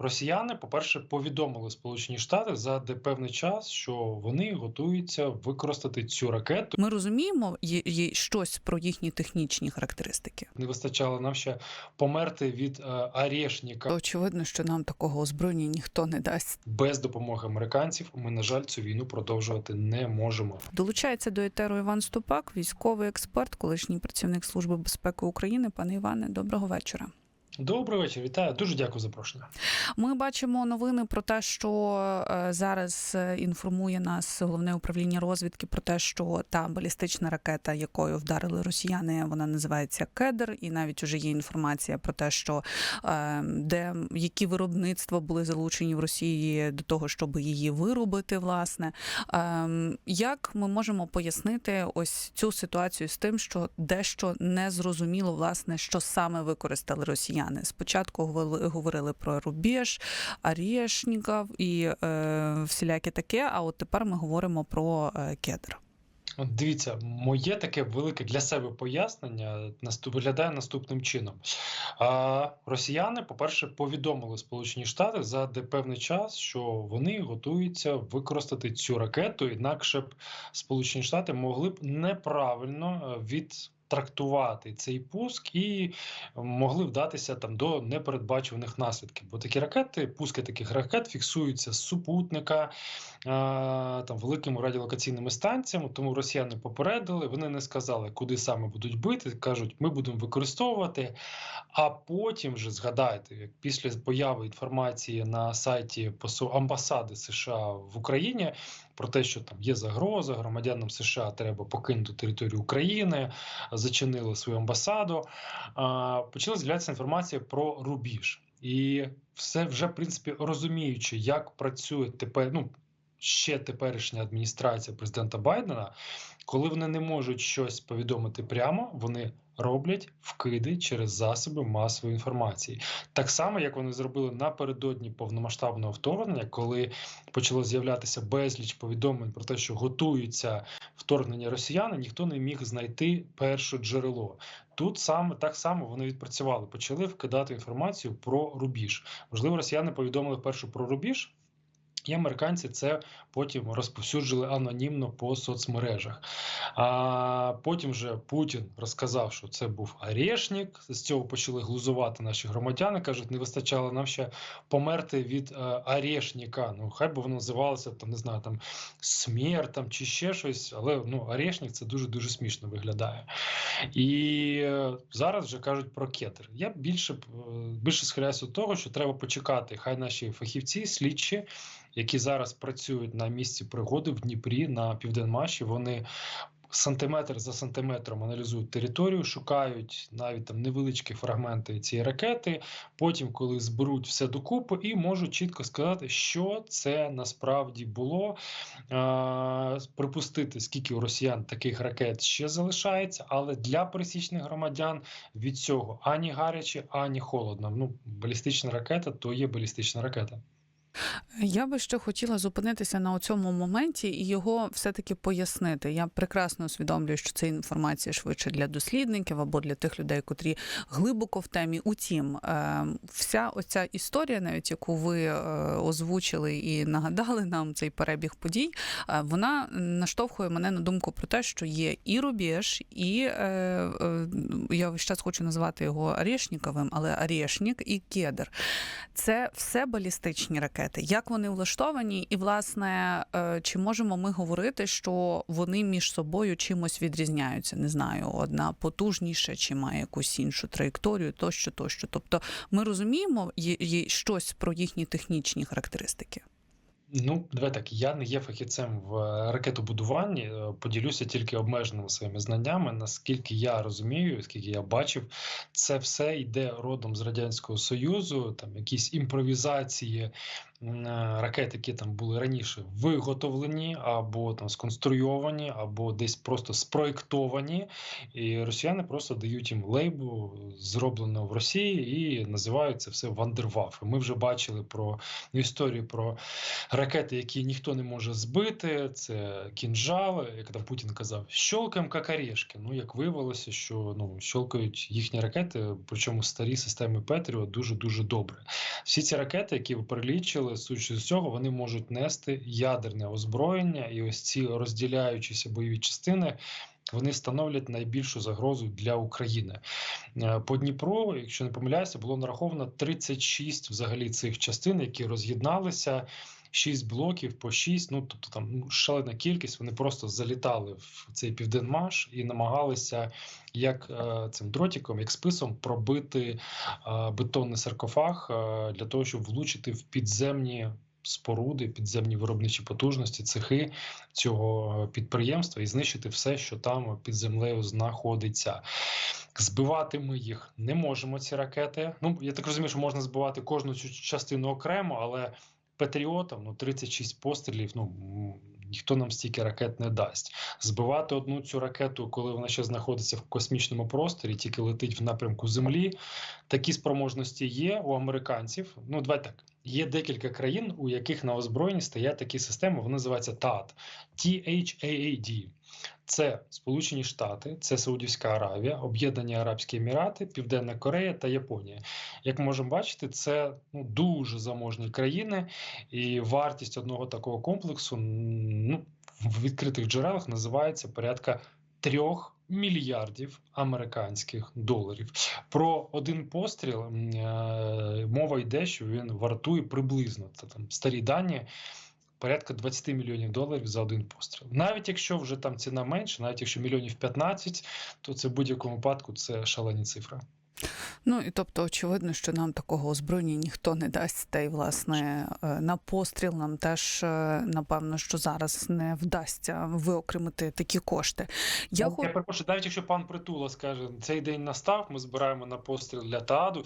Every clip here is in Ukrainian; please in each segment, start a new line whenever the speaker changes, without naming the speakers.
росіяни, по-перше, повідомили Сполучені Штати за певний час, що вони готуються використати цю ракету.
Ми розуміємо є, є щось про їхні технічні характеристики.
Не вистачало нам ще померти від е, арешника
Очевидно, що нам такого озброєння ніхто не дасть.
без допомоги американців. Ми, на жаль, цю війну продовжувати не можемо.
Долучається до етеру Іван Ступак, військовий експерт, колишній працівник Служби безпеки України. Пане Іване, доброго вечора.
Добрий вечір, вітаю. Дуже дякую за запрошення.
Ми бачимо новини про те, що е, зараз е, інформує нас головне управління розвідки про те, що та балістична ракета, якою вдарили росіяни, вона називається Кедр, і навіть уже є інформація про те, що е, де які виробництва були залучені в Росії до того, щоб її виробити. Власне, як ми можемо пояснити ось цю ситуацію з тим, що дещо не зрозуміло, власне, що саме використали росіяни? Спочатку говорили- про рубеж, Арєшніків і е, всіляке таке. А от тепер ми говоримо про е, кедр.
Дивіться, моє таке велике для себе пояснення виглядає наступним чином. Росіяни, по-перше, повідомили Сполучені Штати за певний час, що вони готуються використати цю ракету, інакше б Сполучені Штати могли б неправильно е, від. Трактувати цей пуск і могли вдатися там до непередбачуваних наслідків. Бо такі ракети, пуски таких ракет фіксуються з супутника, там великими радіолокаційними станціями. Тому росіяни попередили. Вони не сказали, куди саме будуть бити. кажуть, ми будемо використовувати. А потім вже згадайте, як після появи інформації на сайті посол амбасади США в Україні про те, що там є загроза, громадянам США треба покинути територію України, зачинили свою амбасаду. Почала з'являтися інформація про рубіж. І все вже в принципі розуміючи, як працює тепер. Ну ще теперішня адміністрація президента Байдена, коли вони не можуть щось повідомити прямо, вони роблять вкиди через засоби масової інформації. Так само, як вони зробили напередодні повномасштабного вторгнення, коли почало з'являтися безліч повідомлень про те, що готується вторгнення росіян, і ніхто не міг знайти перше джерело. Тут саме так само вони відпрацювали, почали вкидати інформацію про рубіж. Можливо, росіяни повідомили першу про рубіж. І американці це потім розповсюджили анонімно по соцмережах. А потім вже Путін розказав, що це був Арешнік. З цього почали глузувати наші громадяни. кажуть, не вистачало нам ще померти від е, Арешніка. Ну хай би воно називалося там, не знаю, там смерть там чи ще щось. Але ну Арешнік це дуже дуже смішно виглядає. І е, зараз вже кажуть про кетер. Я більше е, більше схиляюся до того, що треба почекати. Хай наші фахівці, слідчі, які зараз працюють на місці пригоди в Дніпрі на Південмаші, вони. Сантиметр за сантиметром аналізують територію, шукають навіть там невеличкі фрагменти цієї ракети. Потім, коли зберуть все докупи, і можуть чітко сказати, що це насправді було. Припустити, скільки у росіян таких ракет ще залишається, але для пересічних громадян від цього ані гаряче, ані холодно. Ну, балістична ракета то є балістична ракета.
Я би ще хотіла зупинитися на цьому моменті і його все-таки пояснити. Я прекрасно усвідомлюю, що це інформація швидше для дослідників або для тих людей, котрі глибоко в темі. Утім, е, вся оця історія, навіть яку ви е, озвучили і нагадали нам цей перебіг подій, е, вона наштовхує мене на думку про те, що є і рубіж, і я весь час хочу назвати його Арешніковим, але Арешнік і Кедр. Це все балістичні ракети. Як вони влаштовані, і власне чи можемо ми говорити, що вони між собою чимось відрізняються? Не знаю, одна потужніша, чи має якусь іншу траєкторію, тощо, тощо. Тобто, ми розуміємо щось про їхні технічні характеристики.
Ну, давай так. Я не є фахівцем в ракетобудуванні, поділюся тільки обмеженими своїми знаннями. Наскільки я розумію, скільки я бачив, це все йде родом з радянського союзу, там якісь імпровізації ракет, які там були раніше виготовлені, або там сконструйовані, або десь просто спроєктовані. І росіяни просто дають їм лейбу, зроблено в Росії, і називають це все Вандервафи. Ми вже бачили про історію про ракети, які ніхто не може збити. Це кінжали, як там Путін казав, щолкаємо як орешки. Ну як виявилося, що ну щолкають їхні ракети, причому старі системи Петріо дуже дуже добре. Всі ці ракети, які ви перелічили, судячи з цього, вони можуть нести ядерне озброєння, і ось ці розділяючіся бойові частини. Вони становлять найбільшу загрозу для України Е, по Дніпру. Якщо не помиляюся, було нараховано 36 взагалі цих частин, які роз'єдналися. 6 блоків по 6, ну тобто там ну, шалена кількість. Вони просто залітали в цей південмаш і намагалися як е, цим дротиком, як списом пробити е, бетонний саркофаг е, для того, щоб влучити в підземні споруди, підземні виробничі потужності, цехи цього підприємства і знищити все, що там під землею знаходиться. Збивати ми їх не можемо. Ці ракети. Ну я так розумію, що можна збивати кожну цю частину окремо, але патріотам ну 36 пострілів. Ну ніхто нам стільки ракет не дасть. Збивати одну цю ракету, коли вона ще знаходиться в космічному просторі, тільки летить в напрямку Землі. Такі спроможності є у американців. Ну, давай так. Є декілька країн, у яких на озброєнні стоять такі системи. Вони називаються TAAD. THAAD. Це Сполучені Штати, це Саудівська Аравія, Об'єднані Арабські Емірати, Південна Корея та Японія. Як ми можемо бачити, це ну, дуже заможні країни, і вартість одного такого комплексу ну, в відкритих джерелах називається порядка трьох мільярдів американських доларів. Про один постріл е, мова йде, що він вартує приблизно це там старі дані. Порядка 20 мільйонів доларів за один постріл. Навіть якщо вже там ціна менша, навіть якщо мільйонів 15, то це в будь-якому випадку це шалені цифри.
Ну і тобто, очевидно, що нам такого озброєння ніхто не дасть. Та й власне е, на постріл нам теж е, напевно, що зараз не вдасться виокремити такі кошти. Я
Я,
хочу.
я перепрошую, навіть якщо пан Притула скаже, цей день настав, ми збираємо на постріл для ТААДу,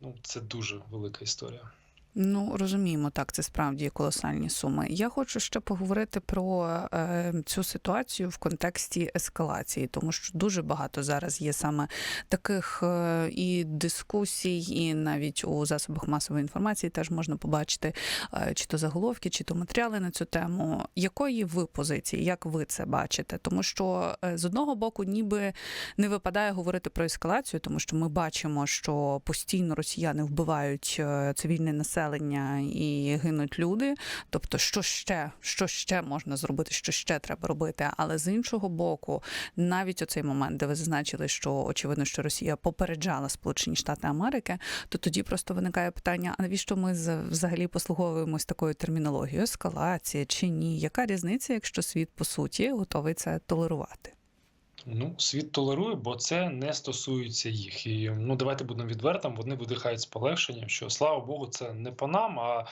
ну це дуже велика історія.
Ну розуміємо, так це справді колосальні суми. Я хочу ще поговорити про е, цю ситуацію в контексті ескалації, тому що дуже багато зараз є саме таких е, і дискусій, і навіть у засобах масової інформації теж можна побачити е, чи то заголовки, чи то матеріали на цю тему. Якої ви позиції? Як ви це бачите? Тому що е, з одного боку, ніби не випадає говорити про ескалацію, тому що ми бачимо, що постійно росіяни вбивають е, цивільне населення і гинуть люди. Тобто, що ще, що ще можна зробити, що ще треба робити. Але з іншого боку, навіть оцей момент, де ви зазначили, що очевидно, що Росія попереджала Сполучені Штати Америки, то тоді просто виникає питання: а навіщо ми взагалі послуговуємось такою термінологією? Ескалація чи ні? Яка різниця, якщо світ по суті готовий це толерувати?
Ну, світ толерує, бо це не стосується їх. І ну давайте будемо відвертим. Вони видихають з полегшенням, що слава Богу, це не по нам. А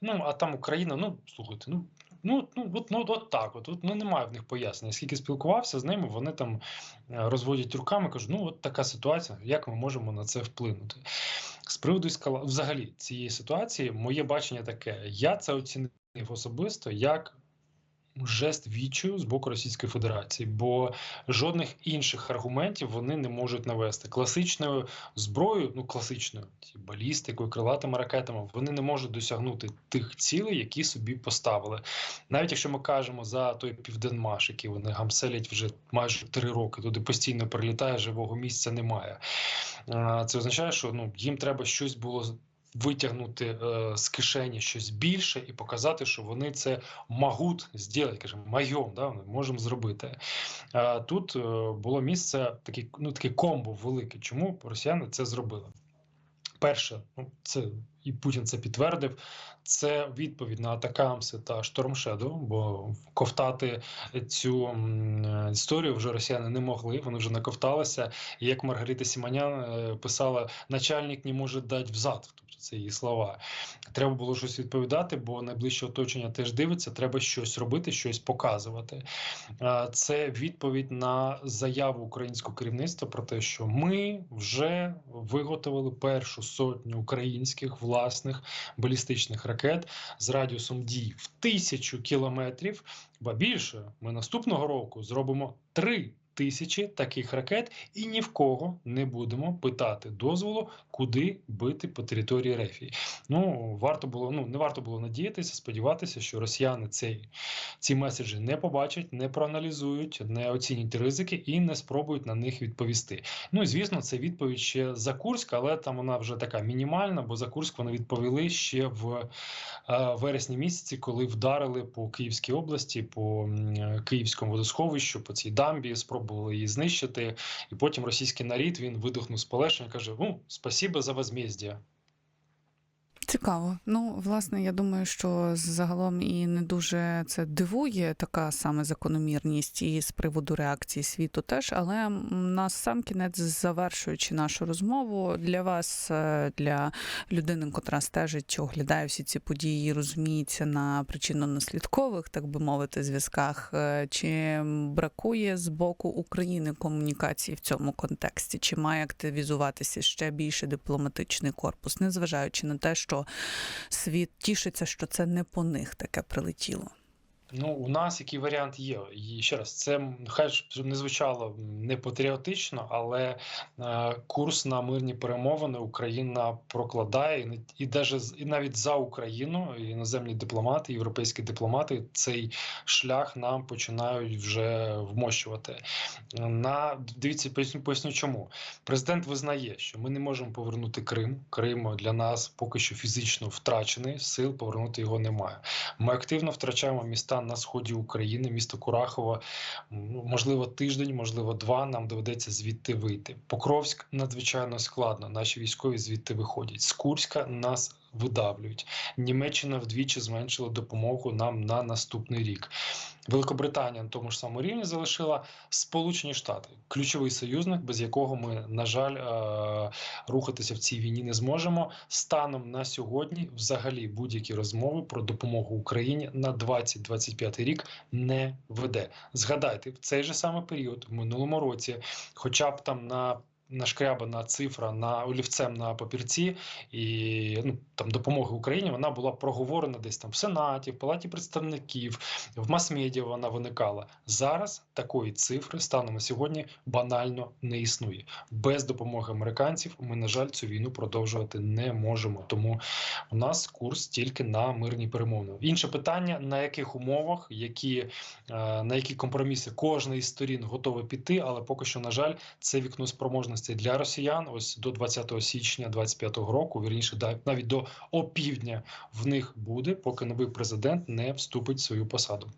ну а там Україна. Ну слухайте, ну. Ну, ну, от, ну, от так, от, от ну, немає в них пояснення. Скільки спілкувався з ними, вони там е, розводять руками, кажуть, ну от така ситуація, як ми можемо на це вплинути. З приводу ескала... взагалі цієї ситуації, моє бачення таке: я це оцінив особисто як жест відчаю з боку Російської Федерації, бо жодних інших аргументів вони не можуть навести. Класичною зброєю, ну класичною ті балістикою, крилатими ракетами, вони не можуть досягнути тих цілей, які собі поставили. Навіть якщо ми кажемо за той південмаш, який вони гамселять вже майже три роки, туди постійно прилітає, живого місця немає. Це означає, що ну їм треба щось було витягнути е, з кишені щось більше і показати, що вони це можуть зробити, каже, майом, да, ми можемо зробити. А тут е, було місце таке, ну таке комбо велике. Чому росіяни це зробили? Перше, ну це і Путін це підтвердив. Це відповідь на Атакамси та Штормшеду, бо ковтати цю історію вже росіяни не могли. Вони вже наковталися. І як Маргарита Сіманян е, писала, начальник не може дати взад. Тобто це її слова. Треба було щось відповідати, бо найближче оточення теж дивиться. Треба щось робити, щось показувати. Це відповідь на заяву українського керівництва про те, що ми вже виготовили першу сотню українських власних балістичних ракет з радіусом дії в тисячу кілометрів. Ба більше ми наступного року зробимо три тисячі таких ракет, і ні в кого не будемо питати дозволу, куди бити по території Рефії. Ну варто було ну не варто було надіятися, сподіватися, що росіяни цей ці меседжі не побачать, не проаналізують, не оцінять ризики і не спробують на них відповісти. Ну і звісно, це відповідь ще за Курськ, але там вона вже така мінімальна, бо за Курськ вони відповіли ще в е, вересні місяці, коли вдарили по Київській області, по м, Київському водосховищу, по цій дамбі, спробували її знищити. І потім російський нарід він видихнув з полегшення, каже: Ну, спасіба за возмездя.
Цікаво. Ну, власне, я думаю, що загалом і не дуже це дивує така саме закономірність і з приводу реакції світу теж. Але на сам кінець, завершуючи нашу розмову, для вас, е, для людини, котра стежить, оглядає всі ці події, розуміється на причинно-наслідкових, так би мовити, зв'язках, е, чи бракує з боку України комунікації в цьому контексті? Чи має активізуватися ще більше дипломатичний корпус, незважаючи на те, що світ тішиться, що це не по них таке прилетіло.
Ну, у нас який варіант є. І ще раз, це хай не звучало не патріотично, але е, курс на мирні перемовини Україна прокладає і, і, даже, і навіть за Україну іноземні дипломати, європейські дипломати цей шлях нам починають вже вмощувати. На дивіться, поясню, поясню чому. Президент визнає, що ми не можемо повернути Крим. Крим для нас поки що фізично втрачений, сил повернути його немає. Ми активно втрачаємо міста на сході України, місто Курахово. Ну, можливо, тиждень, можливо, два. Нам доведеться звідти вийти. Покровськ надзвичайно складно. Наші військові звідти виходять. З Курська нас видавлюють. Німеччина вдвічі зменшила допомогу нам на наступний рік. Великобританія на тому ж самому рівні залишила Сполучені Штати, ключовий союзник, без якого ми, на жаль, е, рухатися в цій війні не зможемо. Станом на сьогодні, взагалі, будь-які розмови про допомогу Україні на 2025 рік не веде. Згадайте, в цей же самий період, в минулому році, хоча б там на Нашкрябана цифра на олівцем на папірці і ну там допомоги Україні вона була проговорена десь там в Сенаті, в Палаті представників, в мас-медіа вона виникала. Зараз такої цифри станом на сьогодні банально не існує. Без допомоги американців ми, на жаль, цю війну продовжувати не можемо. Тому у нас курс тільки на мирні перемовини. Інше питання: на яких умовах, які е, на які компроміси кожна із сторін готова піти, але поки що, на жаль, це вікно спроможності для росіян. Ось до 20 січня 25 року, вірніше, навіть до опівдня в них буде, поки новий президент не вступить в свою посаду.